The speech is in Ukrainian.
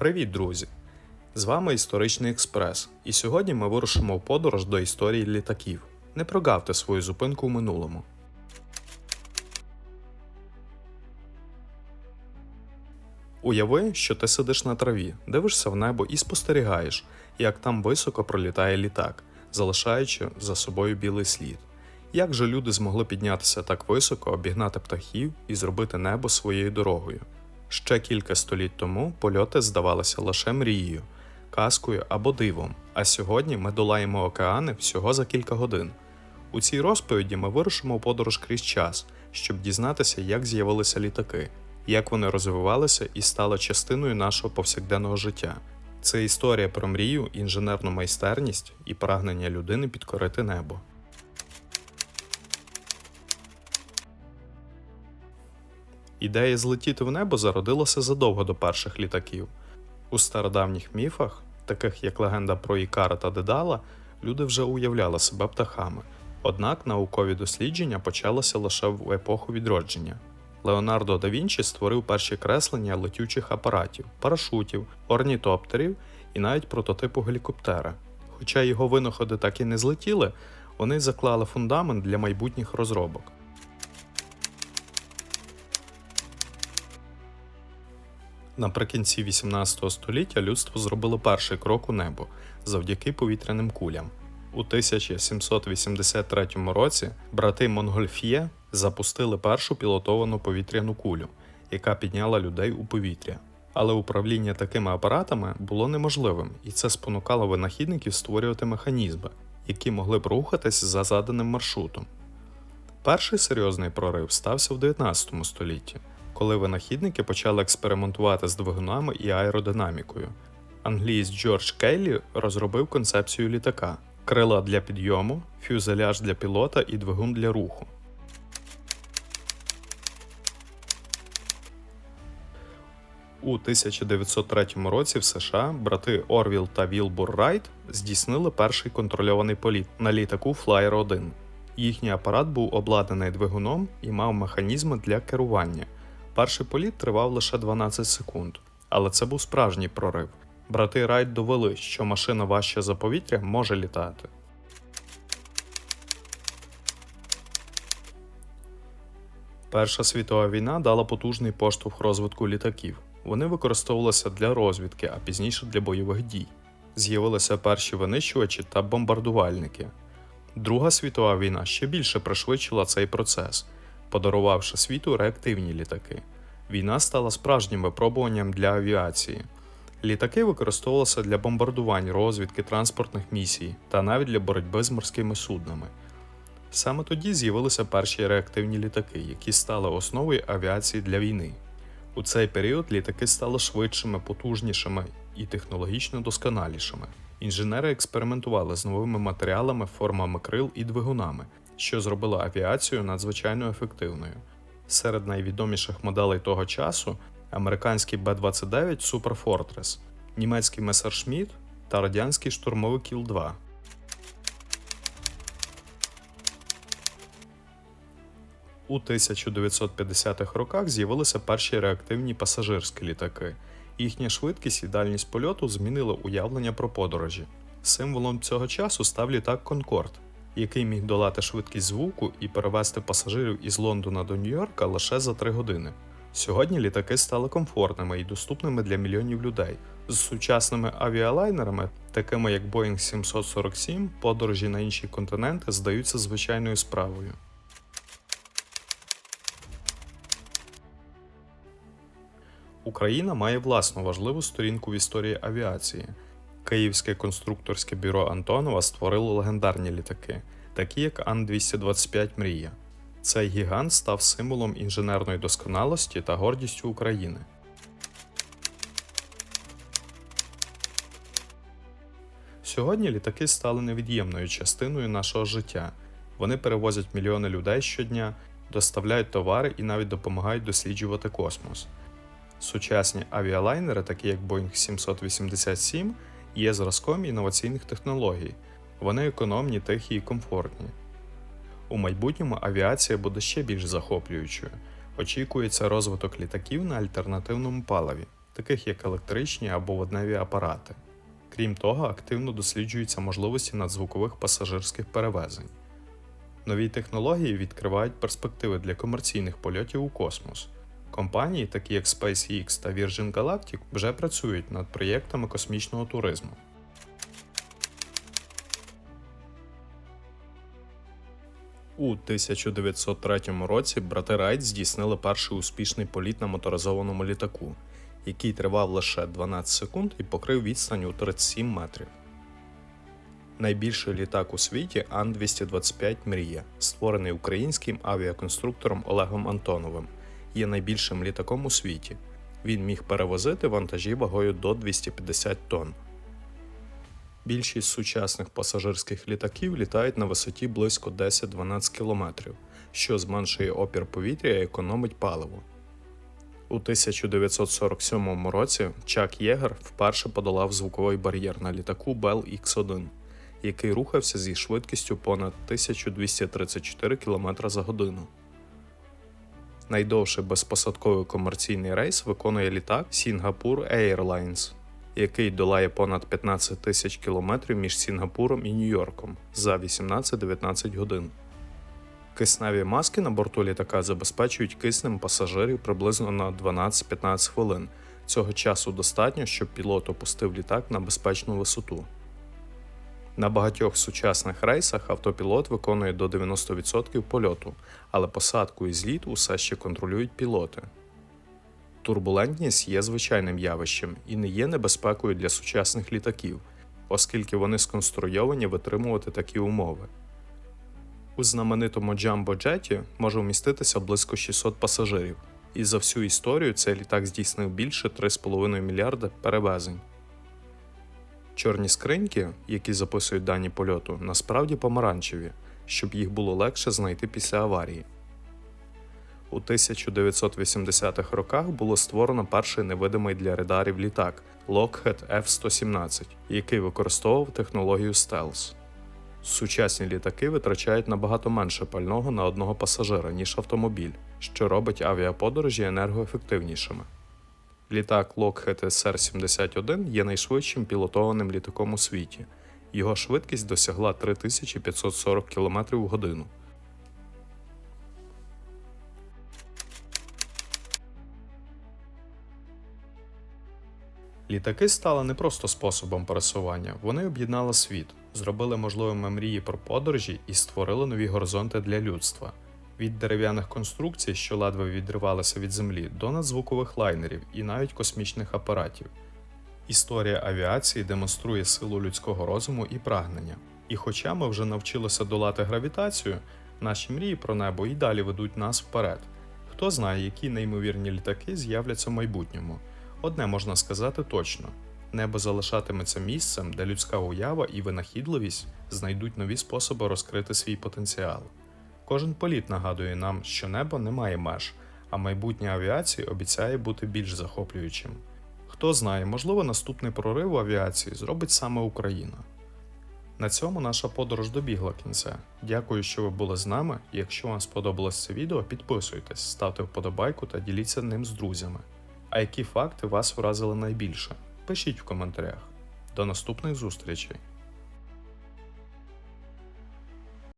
Привіт, друзі! З вами Історичний Експрес, і сьогодні ми вирушимо в подорож до історії літаків. Не прогавте свою зупинку в минулому. Уяви, що ти сидиш на траві, дивишся в небо і спостерігаєш, як там високо пролітає літак, залишаючи за собою білий слід. Як же люди змогли піднятися так високо, обігнати птахів і зробити небо своєю дорогою? Ще кілька століть тому польоти здавалися лише мрією, казкою або дивом, а сьогодні ми долаємо океани всього за кілька годин. У цій розповіді ми вирушимо подорож крізь час, щоб дізнатися, як з'явилися літаки, як вони розвивалися і стали частиною нашого повсякденного життя. Це історія про мрію, інженерну майстерність і прагнення людини підкорити небо. Ідея злетіти в небо зародилася задовго до перших літаків. У стародавніх міфах, таких як легенда про Ікара та Дедала, люди вже уявляли себе птахами. Однак наукові дослідження почалися лише в епоху відродження. Леонардо да Вінчі створив перші креслення летючих апаратів, парашутів, орнітоптерів і навіть прототипу гелікоптера. Хоча його винаходи так і не злетіли, вони заклали фундамент для майбутніх розробок. Наприкінці 18 століття людство зробило перший крок у небо завдяки повітряним кулям. У 1783 році брати Монгольф'є запустили першу пілотовану повітряну кулю, яка підняла людей у повітря. Але управління такими апаратами було неможливим, і це спонукало винахідників створювати механізми, які могли б рухатись за заданим маршрутом. Перший серйозний прорив стався в 19 столітті, коли винахідники почали експериментувати з двигунами і аеродинамікою. Англієць Джордж Кейлі розробив концепцію літака: крила для підйому, фюзеляж для пілота і двигун для руху. У 1903 році в США брати Орвіл та Вілбур Райт здійснили перший контрольований політ на літаку Flyer 1. Їхній апарат був обладнаний двигуном і мав механізми для керування. Перший політ тривав лише 12 секунд, але це був справжній прорив. Брати Райт довели, що машина важча за повітря може літати. Перша світова війна дала потужний поштовх розвитку літаків. Вони використовувалися для розвідки, а пізніше для бойових дій. З'явилися перші винищувачі та бомбардувальники. Друга світова війна ще більше пришвидшила цей процес, подарувавши світу реактивні літаки. Війна стала справжнім випробуванням для авіації. Літаки використовувалися для бомбардувань, розвідки транспортних місій та навіть для боротьби з морськими суднами. Саме тоді з'явилися перші реактивні літаки, які стали основою авіації для війни. У цей період літаки стали швидшими, потужнішими і технологічно досконалішими. Інженери експериментували з новими матеріалами, формами крил і двигунами, що зробило авіацію надзвичайно ефективною. Серед найвідоміших моделей того часу американський Б-29 Super Fortress, німецький Messerschmitt та радянський штурмовик Кіл-2. У 1950-х роках з'явилися перші реактивні пасажирські літаки. Їхня швидкість і дальність польоту змінили уявлення про подорожі. Символом цього часу став літак Конкорд, який міг долати швидкість звуку і перевезти пасажирів із Лондона до Нью-Йорка лише за 3 години. Сьогодні літаки стали комфортними і доступними для мільйонів людей. З сучасними авіалайнерами, такими як Boeing 747, подорожі на інші континенти здаються звичайною справою. Україна має власну важливу сторінку в історії авіації. Київське конструкторське бюро Антонова створило легендарні літаки, такі як Ан-225 Мрія. Цей гігант став символом інженерної досконалості та гордістю України. Сьогодні літаки стали невід'ємною частиною нашого життя. Вони перевозять мільйони людей щодня, доставляють товари і навіть допомагають досліджувати космос. Сучасні авіалайнери, такі як Boeing 787, є зразком інноваційних технологій. Вони економні, тихі і комфортні. У майбутньому авіація буде ще більш захоплюючою. Очікується розвиток літаків на альтернативному паливі. таких як електричні або водневі апарати. Крім того, активно досліджуються можливості надзвукових пасажирських перевезень. Нові технології відкривають перспективи для комерційних польотів у космос. Компанії, такі як SpaceX та Virgin Galactic, вже працюють над проєктами космічного туризму. У 1903 році брати Райт здійснили перший успішний політ на моторизованому літаку, який тривав лише 12 секунд і покрив відстань у 37 метрів. Найбільший літак у світі Ан-225 Мрія, створений українським авіаконструктором Олегом Антоновим, є найбільшим літаком у світі. Він міг перевозити вантажі вагою до 250 тонн. Більшість сучасних пасажирських літаків літають на висоті близько 10-12 км, що зменшує опір повітря і економить паливо. У 1947 році Чак Єгер вперше подолав звуковий бар'єр на літаку Bell X1, який рухався зі швидкістю понад 1234 км за годину. Найдовший безпосадковий комерційний рейс виконує літак Singapore Airlines, який долає понад 15 тисяч кілометрів між Сінгапуром і Нью-Йорком за 18-19 годин. Кисневі маски на борту літака забезпечують киснем пасажирів приблизно на 12-15 хвилин. Цього часу достатньо, щоб пілот опустив літак на безпечну висоту. На багатьох сучасних рейсах автопілот виконує до 90% польоту, але посадку і зліт усе ще контролюють пілоти. Турбулентність є звичайним явищем і не є небезпекою для сучасних літаків, оскільки вони сконструйовані витримувати такі умови. У знаменитому джамбо-джеті може вміститися близько 600 пасажирів, і за всю історію цей літак здійснив більше 3,5 мільярда перевезень. Чорні скриньки, які записують дані польоту, насправді помаранчеві, щоб їх було легше знайти після аварії. У 1980-х роках було створено перший невидимий для радарів літак Lockheed F-117, який використовував технологію Stealth. Сучасні літаки витрачають набагато менше пального на одного пасажира, ніж автомобіль, що робить авіаподорожі енергоефективнішими. Літак Lockheed SR-71 є найшвидшим пілотованим літаком у світі. Його швидкість досягла 3540 км в годину. Літаки стали не просто способом пересування, вони об'єднали світ, зробили можливими мрії про подорожі і створили нові горизонти для людства. Від дерев'яних конструкцій, що ледве відривалися від землі, до надзвукових лайнерів і навіть космічних апаратів. Історія авіації демонструє силу людського розуму і прагнення. І хоча ми вже навчилися долати гравітацію, наші мрії про небо і далі ведуть нас вперед. Хто знає, які неймовірні літаки з'являться в майбутньому. Одне можна сказати точно: небо залишатиметься місцем, де людська уява і винахідливість знайдуть нові способи розкрити свій потенціал. Кожен політ нагадує нам, що небо не має меж, а майбутнє авіації обіцяє бути більш захоплюючим. Хто знає, можливо, наступний прорив у авіації зробить саме Україна. На цьому наша подорож добігла кінця. Дякую, що ви були з нами. Якщо вам сподобалось це відео, підписуйтесь, ставте вподобайку та діліться ним з друзями. А які факти вас вразили найбільше? Пишіть в коментарях. До наступних зустрічей!